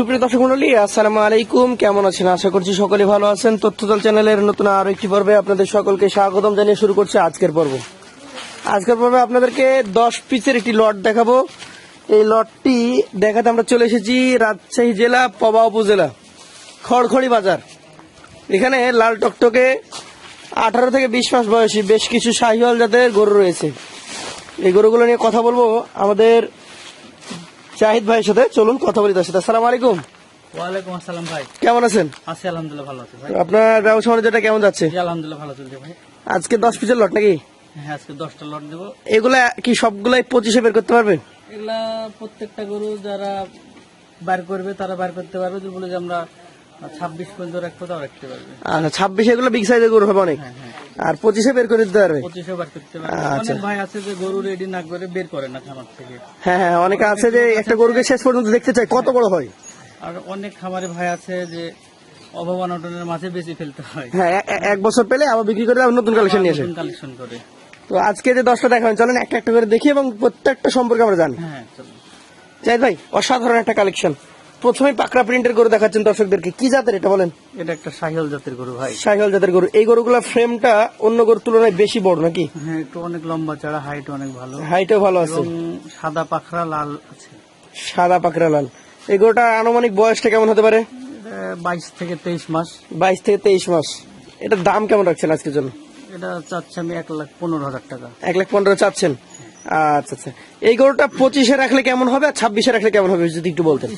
সুপ্রিয় দর্শক মন্ডলী, আসসালামু আলাইকুম। কেমন আছেন? আশা করছি সকলে ভালো আছেন। তথ্যদল চ্যানেলের নতুন আরও একটি পর্বে আপনাদের সকলকে স্বাগতম জানিয়ে শুরু করছে আজকের পর্ব। আজকের পর্বে আপনাদেরকে দশ পিসের একটি লট দেখাবো। এই লটটি দেখাতে আমরা চলে এসেছি রাজশাহী জেলা, পবা উপজেলা, খড়খড়ি বাজার। এখানে লাল টকটকে আঠারো থেকে বিশ মাস বয়সী বেশ কিছু শাহিওয়াল জাতের গরু রয়েছে। এই গরুগুলো নিয়ে কথা বলব আমাদের জাহিদ ভাইয়ের সাথে চলুন কথা বলি তার সাথে। আসসালামু আলাইকুম। ওয়ালাইকুম আসসালাম ভাই। কেমন আছেন? আছি আলহামদুলিল্লাহ ভালো আছি ভাই। আপনার ব্যবসা বাণিজ্যটা কেমন যাচ্ছে? আলহামদুলিল্লাহ ভালো চলছে ভাই। আজকে দশ পিসের লট নাকি? হ্যাঁ আজকে দশটা লট দেবো। এগুলা কি সবগুলাই পঁচিশে বের করতে পারবেন? এগুলা প্রত্যেকটা গরু যারা বার করবে তারা বার করতে পারবে। বলে যে আমরা ছাব্বিশ পর্যন্ত রাখব তাও রাখতে পারবে আচ্ছা ছাব্বিশে এগুলো বিগ সাইজের গরু হবে অনেক। হ্যাঁ হ্যাঁ। আর পঁচিশে বের করে দিতে পারবে? পঁচিশেও বার করতে পারবে। আচ্ছা। অনেক ভাই আছে যে গরু রেডি না করে বের করে না খামার থেকে। হ্যাঁ হ্যাঁ অনেকে আছে যে একটা গরুকে শেষ পর্যন্ত দেখতে চায় কত বড় হয়? আর অনেক খামারে ভাই আছে যে অভাবনটনের মাঝে বেশি ফেলতে হয়। হ্যাঁ এক বছর পেলে আবার বিক্রি করে আবার নতুন কালেকশন নিয়ে আসে। কালেকশন করে। তো আজকে যে দশটা দেখাবেন চলেন একটা একটা করে দেখি এবং প্রত্যেকটা সম্পর্কে আমরা জানি। হ্যাঁ চলো জাহিদ ভাই অসাধারণ একটা কালেকশন প্রথমে পাকড়া প্রিন্টের গরু দেখাচ্ছেন দর্শকদেরকে। কি জাতের এটা বলেন? এটা একটা সাহিল জাতের গরু ভাই। শাহিওয়াল জাতের গরু। এই গরুগুলোর ফ্রেমটা অন্য গরুর তুলনায় বেশি বড় নাকি? হ্যাঁ একটু অনেক লম্বা চড়া হাইট অনেক ভালো। হাইটও ভালো আছে। সাদা পাখরা লাল আছে। সাদা পাকড়া লাল। এই গরুটা আনুমানিক বয়সটা কেমন হতে পারে? বাইশ থেকে তেইশ মাস। বাইশ থেকে তেইশ মাস। এটার দাম কেমন রাখছেন আজকের জন্য? এটা চাচ্ছে আমি এক লাখ পনেরো হাজার টাকা। এক লাখ পনেরো চাচ্ছেন। আচ্ছা আচ্ছা। এই গরুটা পঁচিশে রাখলে কেমন হবে আর ছাব্বিশে রাখলে কেমন হবে যদি একটু বলতেন?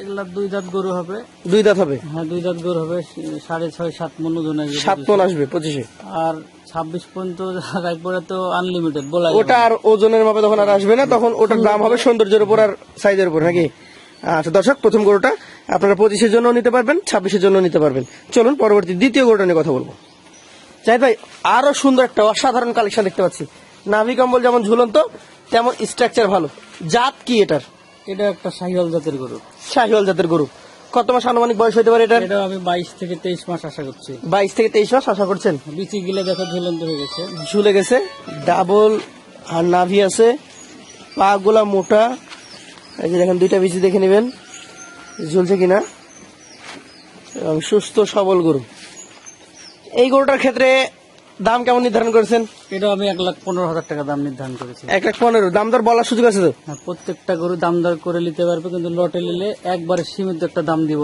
এগুলা দুই দাঁত গরু হবে। দুই দাঁত হবে? হ্যাঁ দুই দাঁত গরু হবে সাড়ে ছয় সাত মন ওজন আসবে সাত মন আসবে পঁচিশে। আর ছাব্বিশ পর্যন্ত একবারে তো আনলিমিটেড বলা ওটা আর ওজনের মাপে তখন আর আসবে না তখন ওটার দাম হবে সৌন্দর্যের উপর আর সাইজের উপর নাকি? আচ্ছা দর্শক প্রথম গরুটা আপনারা পঁচিশের জন্য নিতে পারবেন ছাব্বিশের জন্য নিতে পারবেন। চলুন পরবর্তী দ্বিতীয় গরুটা নিয়ে কথা বলব। জাহিদ ভাই আরও সুন্দর একটা অসাধারণ কালেকশন দেখতে পাচ্ছি। নাভি কম্বল যেমন ঝুলন্ত তেমন স্ট্রাকচার ভালো। জাত কি এটার? এটা একটা সাহিওয়াল জাতের গরু। শাহিওয়াল জাতের গরু। কত মাস আনুমানিক বয়স হতে পারে এটার? এটা আমি বাইশ থেকে তেইশ মাস আশা করছি। বাইশ থেকে তেইশ মাস আশা করছেন? বিচি গিলে দেখো ঝুলন্ত হয়ে গেছে। ঝুলে গেছে। ডাবল আর নাভি আছে। পা গুলা মোটা। এই যে দেখেন দুইটা বিচি দেখে নেবেন। ঝুলছে কিনা? এবং সুস্থ সবল গরু। এই গরুটার ক্ষেত্রে দাম কেমন নির্ধারণ করেছেন? এটা আমি এক লাখ পনেরো হাজার টাকা দাম নির্ধারণ করেছি। এক লাখ পনেরো। দাম দর বলার সুযোগ আছে তো? হ্যাঁ, প্রত্যেকটা গরু দাম দর করে নিতে পারবে কিন্তু লটে নিলে একবারে সীমিত একটা দাম দিব।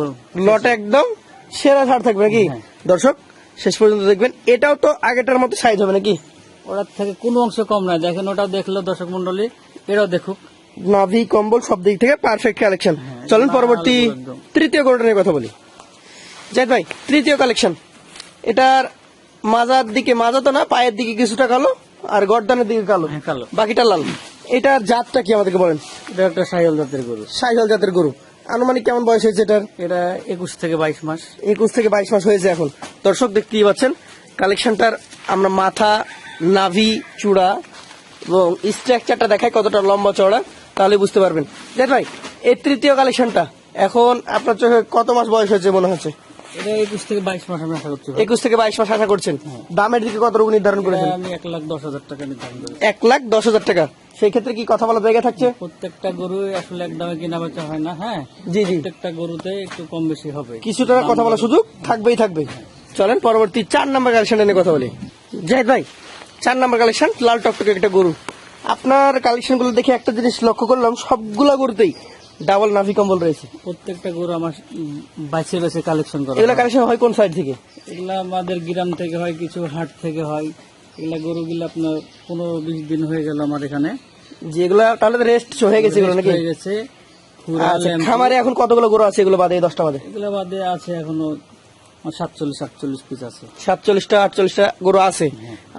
লটে একদম সেরা ছাড় থাকবে নাকি? হ্যাঁ। দর্শক শেষ পর্যন্ত দেখবেন এটাও তো আগেটার মতো সাইজ হবে নাকি? ওটার থেকে কোনো অংশ কম নাই দেখেন ওটাও দেখল দর্শক মন্ডলী এটাও দেখুক। নাভি কম্বল সব দিক থেকে পারফেক্ট কালেকশন চলুন পরবর্তী তৃতীয় গরুটা নিয়ে কথা বলি। জাহিদ ভাই তৃতীয় কালেকশন এটার মাজার দিকে মাজা তো না পায়ের দিকে কিছুটা কালো আর গর্দানের দিকে কালো। হ্যাঁ কালো। বাকিটা লাল। এটার জাতটা কি আমাদেরকে বলেন? এটা একটা সাইল জাতের গরু। সাইহল জাতের গরু। আনুমানিক কেমন বয়স হয়েছে এটার? এটা একুশ থেকে বাইশ মাস। একুশ থেকে বাইশ মাস হয়েছে এখন। দর্শক দেখতেই পাচ্ছেন? কালেকশনটার আমরা মাথা নাভি চূড়া এবং স্ট্রাকচারটা দেখায় কতটা লম্বা চওড়া তাহলে বুঝতে পারবেন। দেখ ভাই এর তৃতীয় কালেকশনটা। এখন আপনার চোখে কত মাস বয়স হয়েছে মনে হচ্ছে? একুশ থেকে বাইশ মাস আমি আশা করছি একুশ থেকে বাইশ মাস আশা করছেন? দামের দিকে কতটুকু নির্ধারণ করেছেন? আমি এক লাখ দশ হাজার টাকা নির্ধারণ করি এক লাখ দশ হাজার টাকা। সেই ক্ষেত্রে কি কথা বলার জায়গা থাকছে? প্রত্যেকটা গরু আসলে এক দামে কেনা বেচা হয় না হ্যাঁ? জি জি। প্রত্যেকটা গরুতে একটু কম বেশি হবে। কিছু টাকা কথা বলার সুযোগ? থাকবেই থাকবে চলেন পরবর্তী চার নাম্বার কালেকশন নিয়ে কথা বলি। জাহিদ ভাই চার নাম্বার কালেকশন লাল টকটকে একটা গরু। আপনার কালেকশনগুলো দেখে একটা জিনিস লক্ষ্য করলাম সবগুলা গরুতেই ডাবল নাভি কম্বল রয়েছে। প্রত্যেকটা গরু আমার বাছে বাছে কালেকশন করা এগুলা কালেকশন হয় কোন সাইড থেকে? এগুলা আমাদের গ্রাম থেকে হয় কিছু হাট থেকে হয়। এগুলা গরুগুলো আপনার পনেরো বিশ দিন হয়ে গেল আমার এখানে। যেগুলা তাহলে রেস্ট হয়ে গেছে এগুলো নাকি? হয়ে গেছে। আচ্ছা খামারে এখন কতগুলো গরু আছে এগুলো বাদে দশটা বাদে? এগুলা বাদে আছে এখনও সাতচল্লিশ সাতচল্লিশ পিস আছে। সাতচল্লিশটা আটচল্লিশটা গরু আছে।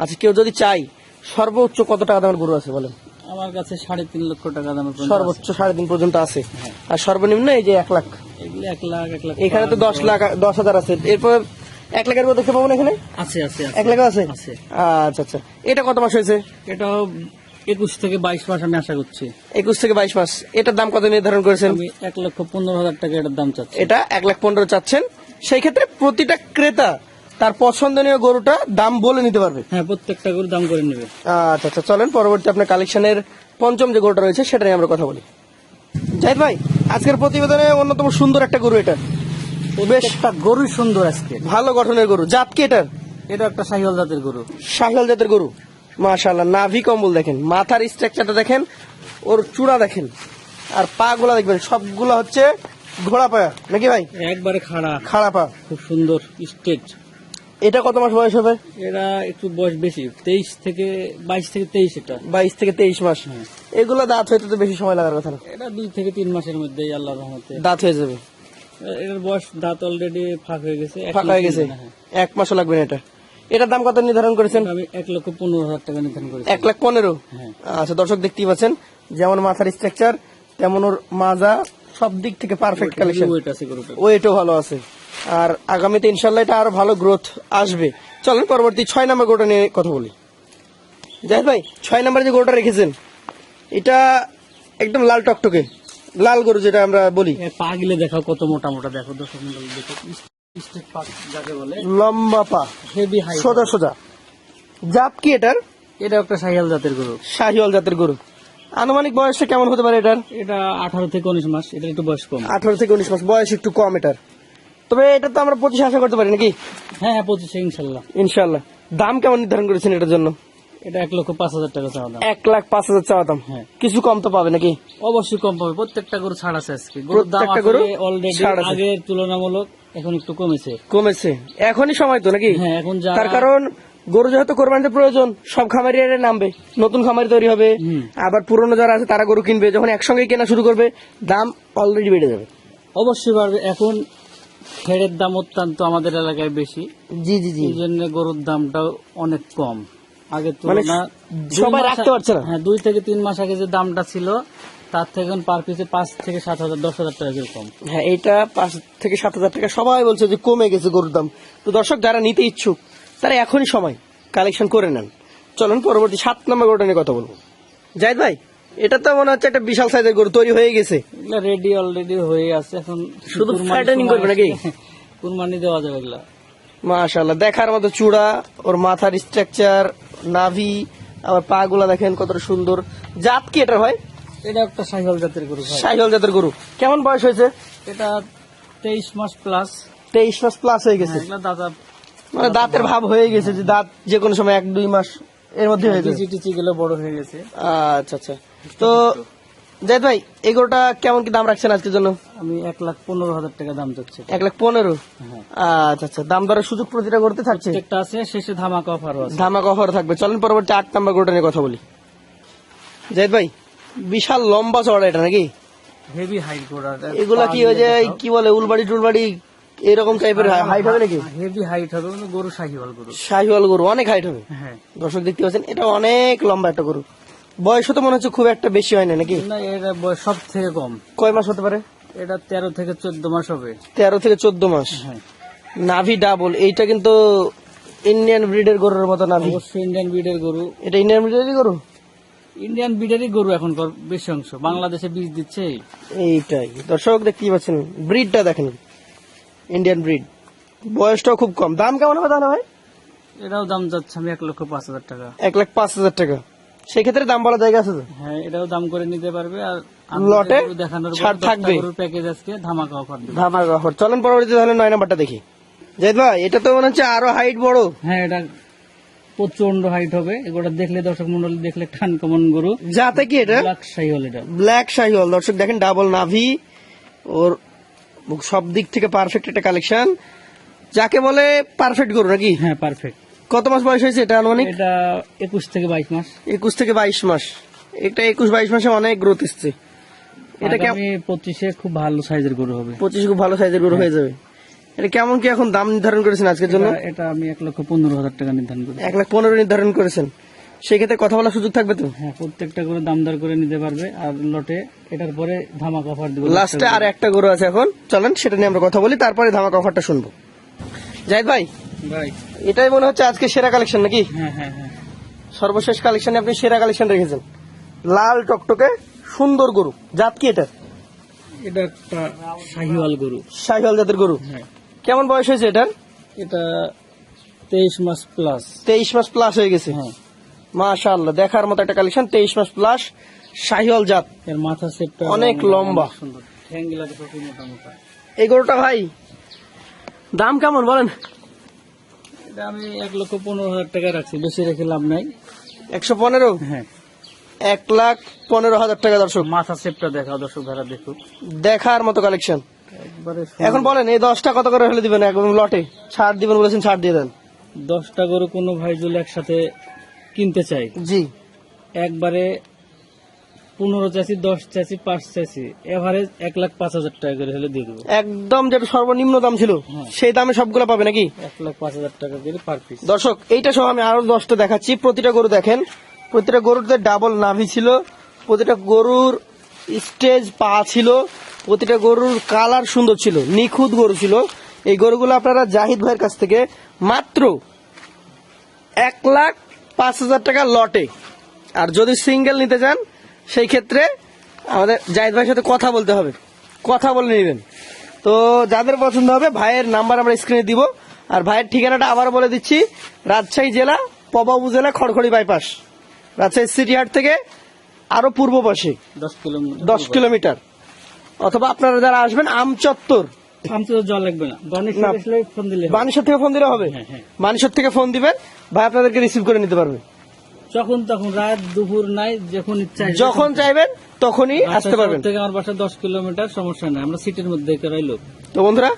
আচ্ছা কেউ যদি চাই সর্বোচ্চ কত টাকা দামের গরু আছে বলেন? আমার কাছে সাড়ে তিন লক্ষ টাকা দামের সর্বোচ্চ সাড়ে তিন পর্যন্ত আছে। আর সর্বনিম্ন এই যে এক লাখ। এগুলো এক লাখ এক লাখ এখানে তো দশ লাখ দশ হাজার আছে। এরপর এক লাখের মতো দেখতে পাবো না এখানে? আছে আছে। এক লাখ আছে। আচ্ছা আচ্ছা। এটা কত মাস হয়েছে? এটাও একুশ থেকে বাইশ মাস আমি আশা করছি। একুশ থেকে বাইশ মাস। এটার দাম কত নির্ধারণ করেছেন? আমি এক লক্ষ পনেরো হাজার টাকা এটার দাম চাচ্ছি। এটা এক লাখ পনেরো চাচ্ছেন। সেই ক্ষেত্রে প্রতিটা ক্রেতা তার পছন্দনীয় গরুটা দাম বলে নিতে পারবে। হ্যাঁ প্রত্যেকটা গরু দাম করে নেবে। আচ্ছা আচ্ছা চলেন পরবর্তী আপনার কালেকশনের পঞ্চম যে গরুটা রয়েছে সেটা নিয়ে আমরা কথা বলি। জাহিদ ভাই আজকের প্রতিবেদনে অন্যতম সুন্দর একটা গরু এটা। বেশ একটা গরু সুন্দর আজকে। ভালো গঠনের গরু। জাত কি এটার? এটা একটা সাহিওয়াল জাতের গরু। শাহিওয়াল জাতের গরু। মাশাল্লাহ নাভি কম্বল দেখেন। মাথার স্ট্রাকচারটা দেখেন ওর চূড়া দেখেন। আর পা গুলা দেখবেন সবগুলা হচ্ছে ঘোড়া পায়া। নাকি ভাই? একবারে খাড়া। খাড়া পা। খুব সুন্দর স্টেট এটা কত মাস বয়স হবে? এরা একটু বয়স বেশি তেইশ থেকে বাইশ থেকে তেইশ এটা। বাইশ থেকে তেইশ মাস। হ্যাঁ। এগুলো দাঁত হইতে তো বেশি সময় লাগার কথা না। এটা দুই থেকে তিন মাসের মধ্যে আল্লাহ রহমতে দাঁত হয়ে যাবে। এটার বয়স দাঁত অলরেডি ফাঁক হয়ে গেছে এক ফাঁকা হয়ে গেছে। হ্যাঁ। এক মাসও লাগবে না এটা। এটার দাম কত নির্ধারণ করেছেন? আমি এক লক্ষ পনেরো হাজার টাকা নির্ধারণ করেছি। এক লাখ পনেরো? হ্যাঁ। আচ্ছা দর্শক দেখতেই পাচ্ছেন যেমন মাথার স্ট্রাকচার তেমন ওর মাজা সব দিক থেকে পারফেক্ট কালেকশন ওয়েট আছে ওয়েটও ভালো আছে। আর আগামীতে ইনশাল্লাহ এটা আরও ভালো গ্রোথ আসবে। চলেন পরবর্তী ছয় নম্বর গোটা নিয়ে কথা বলি। জাহিদ ভাই ছয় নম্বরে যে গরুটা রেখেছেন এটা একদম লাল টকটকে লাল গরু যেটা আমরা বলি। এর পা গিলে দেখাও কত মোটা মোটা দেখো দর্শক দেখো লম্বা পা হেভি হাই সোজা সোজা। জাত কি এটার? এটা একটা সাহিয়াল জাতের গরু। শাহিওয়াল জাতের গরু। আনুমানিক বয়সটা কেমন হতে পারে এটার? এটা আঠারো থেকে উনিশ মাস এটা একটু বয়স কম। আঠারো থেকে উনিশ মাস বয়স একটু কম এটার। তবে এটা তো আমরা পঁচিশে আশা করতে পারি নাকি? হ্যাঁ হ্যাঁ পঁচিশে ইনশাল্লাহ। ইনশাল্লাহ। দাম কেমন নির্ধারণ করেছেন এটার জন্য? এটা এক লক্ষ পাঁচ হাজার টাকা চাওয়া দাম। এক লাখ পাঁচ হাজার চাওয়া দাম। হ্যাঁ। কিছু কম তো পাবে নাকি? অবশ্যই কম পাবে। প্রত্যেকটা গরু ছাড় আছে আজকে। গরুর দাম গরু অলরেডি আগের তুলনামূলক এখন একটু কমেছে। কমেছে। এখনই সময় তো নাকি? হ্যাঁ এখন তার কারণ গরু যেহেতু কোরবানিতে প্রয়োজন সব খামারি নামবে। নতুন খামারি তৈরি হবে। আবার পুরনো যারা আছে তারা গরু কিনবে। যখন একসঙ্গে কেনা শুরু করবে দাম অলরেডি বেড়ে যাবে। অবশ্যই বাড়বে। এখন খেড়ের দাম অত্যন্ত আমাদের এলাকায় বেশি। জি জি জি। এই জন্য গরুর দামটাও অনেক কম। আগের মানে তুলনা সবাই রাখতে পারছে না। হ্যাঁ দুই থেকে তিন মাস আগে যে দামটা ছিল তার থেকে এখন পার পিসে পাঁচ থেকে সাত হাজার দশ হাজার টাকা কম। হ্যাঁ এটা পাঁচ থেকে সাত হাজার টাকা। সবাই বলছে যে কমে গেছে গরুর দাম। তো দর্শক যারা নিতে ইচ্ছুক তারা এখনই সময় কালেকশন করে নেন। চলুন পরবর্তী সাত নম্বর গরুটা নিয়ে কথা বলব। জাহিদ ভাই এটা তো মনে হচ্ছে একটা বিশাল সাইজের গরু তৈরি হয়ে গেছে। এগুলা রেডি অলরেডি হয়ে আছে এখন শুধু কুরবানির করবে নাকি? কুরবানি দেওয়া যাবে এগুলা। মাশাল্লাহ দেখার মতো চূড়া ওর মাথার স্ট্রাকচার নাভি আবার পা গুলা দেখেন কতটা সুন্দর। জাত কি এটা ভাই? এটা একটা সাইকেল জাতের গরু ভাই। সাইকেল জাতের গরু। কেমন বয়স হয়েছে? এটা তেইশ মাস প্লাস তেইশ মাস প্লাস হয়ে গেছে। এগুলা দাদা মানে দাঁতের ভাব হয়ে গেছে যে দাঁত যে কোনো সময় এক দুই মাস এর মধ্যে হয়ে গেছে। টিচি টিচি গুলো বড় হয়ে গেছে। আচ্ছা আচ্ছা। তো জাহিদ ভাই এই গরুটা কেমন কি দাম রাখছেন আজকের জন্য? আমি এক লাখ পনেরো হাজার টাকা দাম চাচ্ছি। এক লাখ পনেরো? হ্যাঁ। আচ্ছা আচ্ছা দাম দরের সুযোগ প্রতিটা করতে থাকছে? একটা আছে শেষে ধামাকা অফারও আছে। ধামাক অফার থাকবে। চলেন পরবর্তী আট নাম্বার গরুটা নিয়ে কথা বলি। জাহিদ ভাই বিশাল লম্বা চড়া এটা নাকি? হেভি হাইট করা এগুলা কি ওই যে কি বলে উলবাড়ি টুলবাড়ি এরকম টাইপের হাইট হবে নাকি? হেভি হাইট হবে গরু শাহিওয়াল গরু। শাহিওয়াল গরু অনেক হাইট হবে। হ্যাঁ। দর্শক দেখতে পাচ্ছেন এটা অনেক লম্বা একটা গরু। বয়স তো মনে হচ্ছে খুব একটা বেশি হয় না নাকি? না এটা বয়স সব থেকে কম। কয় মাস হতে পারে? এটা তেরো থেকে চোদ্দ মাস হবে। তেরো থেকে চোদ্দ মাস। হ্যাঁ। নাভি ডাবল এইটা কিন্তু ইন্ডিয়ান ব্রিডের গরুর মতো নাভি। অবশ্যই ইন্ডিয়ান ব্রিডের গরু। এটা ইন্ডিয়ান ব্রিডেরই গরু? ইন্ডিয়ান ব্রিডেরই গরু এখন বেশি অংশ। বাংলাদেশে বীজ দিচ্ছে এইটাই। দর্শক দেখতেই পাচ্ছেন ব্রিডটা দেখেন। ইন্ডিয়ান ব্রিড বয়সটাও খুব কম। দাম কেমন হবে তাহলে ভাই? এটাও দাম যাচ্ছে আমি এক লক্ষ পাঁচ হাজার টাকা। এক লাখ পাঁচ হাজার টাকা। সেক্ষেত্রে দাম বলা জায়গা আছে হ্যাঁ এটাও দাম করে নিতে পারবে আর লটে দেখানোর ছাড় থাকবে। প্যাকেজ আজকে ধামাকা অফার ধামার অফার চলেন পরবর্তীতে তাহলে নয় নাম্বারটা দেখি। জাহিদ ভাই এটা তো মনে হচ্ছে আরও হাইট বড়। হ্যাঁ এটা প্রচণ্ড হাইট হবে। এগুলো দেখলে দর্শক মন্ডলী দেখলে টান কমন গরু। যাতে কি এটা? সাই হল এটা। ব্ল্যাক শাহিওয়াল দর্শক দেখেন ডাবল নাভি ওর সব দিক থেকে পারফেক্ট একটা কালেকশন যাকে বলে পারফেক্ট গরু নাকি? হ্যাঁ পারফেক্ট কত মাস বয়স হয়েছে এটা আনুমানিক? এটা একুশ থেকে বাইশ মাস। একুশ থেকে বাইশ মাস। এটা একুশ বাইশ মাসে অনেক গ্রোথ এসছে। এটা কেমন পঁচিশে খুব ভালো সাইজের গরু হবে। পঁচিশ খুব ভালো সাইজের গরু হয়ে যাবে। এটা কেমন কি এখন দাম নির্ধারণ করেছেন আজকের জন্য? এটা- আমি এক লক্ষ পনেরো হাজার টাকা নির্ধারণ করি এক লাখ পনেরো নির্ধারণ করেছেন। সেক্ষেত্রে কথা বলার সুযোগ থাকবে তো? হ্যাঁ প্রত্যেকটা করে দাম দর করে নিতে পারবে। আর লটে এটার পরে ধামাকা অফার দিব। লাস্টে আর একটা গরু আছে এখন। চলেন সেটা নিয়ে আমরা কথা বলি তারপরে ধামাক অফারটা শুনব। জাহিদ ভাই এটাই মনে হচ্ছে আজকে সেরা কালেকশন নাকি? হ্যাঁ হ্যাঁ হ্যাঁ। সর্বশেষ কালেকশনে আপনি সেরা কালেকশন রেখেছেন। লাল টকটকে সুন্দর গরু। জাত কি এটা? এটা একটা শাহিওয়াল গরু। শাহিওয়াল জাতের গরু। কেমন বয়স হয়েছে এটার? এটা তেইশ মাস প্লাস তেইশ মাস প্লাস হয়ে গেছে। হ্যাঁ। মাশাআল্লাহ দেখার মতো একটা কালেকশন তেইশ মাস প্লাস শাহিওয়াল জাত। এর মাথা সেটটা অনেক লম্বা। সুন্দর। এই গরুটা ভাই দাম কেমন বলেন? এটা আমি এক লক্ষ পনেরো হাজার টাকা রাখছি। বেশি রেখে লাভ নাই। একশো পনেরো? হ্যাঁ। এক লাখ পনেরো হাজার টাকা দর্শক। মাথা দেখাও দর্শক ভাড়া দেখুক। দেখার মতো কালেকশন একবারে এখন বলেন এই দশটা কত করে হলে দিবেন? একদম লটে। ছাড় দিবেন বলেছেন ছাড় দিয়ে দেন। দশটা গরু কোনো ভাই যদি একসাথে কিনতে চাই জি। একবারে পনেরো চাষি দশ চাষি পাঁচ চাষি। এভারেজ এক লাখ পাঁচ হাজার টাকা করে হলে দিয়ে দেবো। একদম যেটা সর্বনিম্ন দাম ছিল হ্যাঁ। সেই দামে সবগুলো পাবে নাকি? এক লাখ পাঁচ হাজার টাকা করে পার পিস দর্শক এইটা সহ আমি আরও দশটা দেখাচ্ছি। প্রতিটা গরু দেখেন প্রতিটা গরুতে ডাবল নাভি ছিল প্রতিটা গরুর স্টেজ পা ছিল প্রতিটা গরুর কালার সুন্দর ছিল নিখুঁত গরু ছিল। এই গরুগুলো আপনারা জাহিদ ভাইয়ের কাছ থেকে মাত্র এক লাখ পাঁচ হাজার টাকা লটে। আর যদি সিঙ্গেল নিতে চান সেই ক্ষেত্রে আমাদের জাহিদ ভাইয়ের সাথে কথা বলতে হবে। কথা বলে নেবেন। তো যাদের পছন্দ হবে ভাইয়ের নাম্বার আমরা স্ক্রিনে দিব। আর ভাইয়ের ঠিকানাটা আবার বলে দিচ্ছি। রাজশাহী জেলা পবাবু জেলা খড়খড়ি বাইপাস রাজশাহী সিটি হাট থেকে আরও পূর্ব পাশে। দশ কিলোমিটার। অথবা আপনারা যারা আসবেন আমচত্বর। না। আসলে ফোন দিলে হবে। মানিসর থেকে ফোন দিলে হবে। হ্যাঁ, হ্যাঁ। থেকে ফোন দিবেন। ভাই আপনাদেরকে রিসিভ করে নিতে পারবে। যখন তখন রাত দুপুর নাই যখন ইচ্ছা যখন চাইবেন। তখনই আসতে পারবেন। থেকে আমার বাসা দশ কিলোমিটার সমস্যা নাই আমরা সিটির মধ্যে রইল। তো বন্ধুরা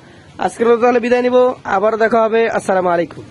আজকের মতো তাহলে বিদায় নিব আবার দেখা হবে আসসালামু আলাইকুম।